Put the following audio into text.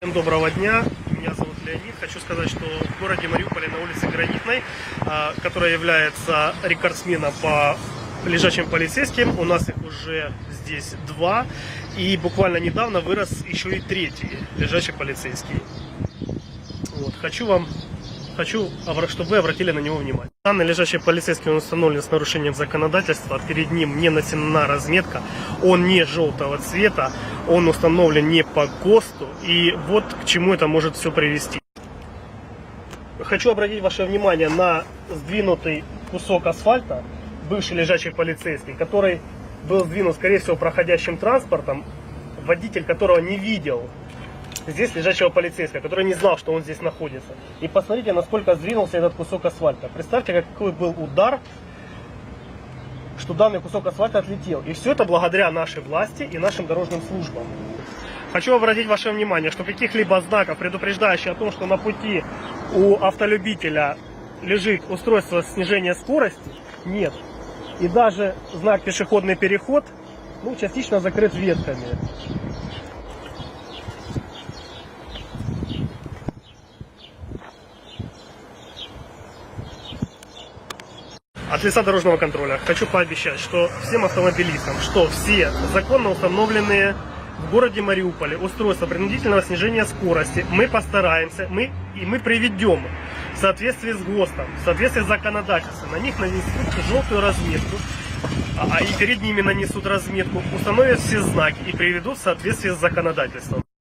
Всем доброго дня, меня зовут Леонид. Хочу сказать, что в городе Мариуполе на улице Гранитной, а, которая является рекордсменом по лежачим полицейским, у нас их уже здесь два, и буквально недавно вырос еще и третий лежачий полицейский. Вот, хочу вам, хочу, чтобы вы обратили на него внимание. Данный лежачий полицейский он установлен с нарушением законодательства. Перед ним не нанесена разметка. Он не желтого цвета. Он установлен не по ГОСТу. И вот к чему это может все привести. Хочу обратить ваше внимание на сдвинутый кусок асфальта, бывший лежачий полицейский, который был сдвинут, скорее всего, проходящим транспортом, водитель которого не видел здесь лежачего полицейского, который не знал, что он здесь находится. И посмотрите, насколько сдвинулся этот кусок асфальта. Представьте, какой был удар, что данный кусок асфальта отлетел. И все это благодаря нашей власти и нашим дорожным службам. Хочу обратить ваше внимание, что каких-либо знаков, предупреждающих о том, что на пути у автолюбителя лежит устройство снижения скорости, нет. И даже знак пешеходный переход ну, частично закрыт ветками. От лица дорожного контроля хочу пообещать, что всем автомобилистам, что все законно установленные в городе Мариуполе устройства принудительного снижения скорости мы постараемся, мы и мы приведем в соответствии с ГОСТом, в соответствии с законодательством. На них нанесут желтую разметку, а а и перед ними нанесут разметку, установят все знаки и приведут в соответствии с законодательством.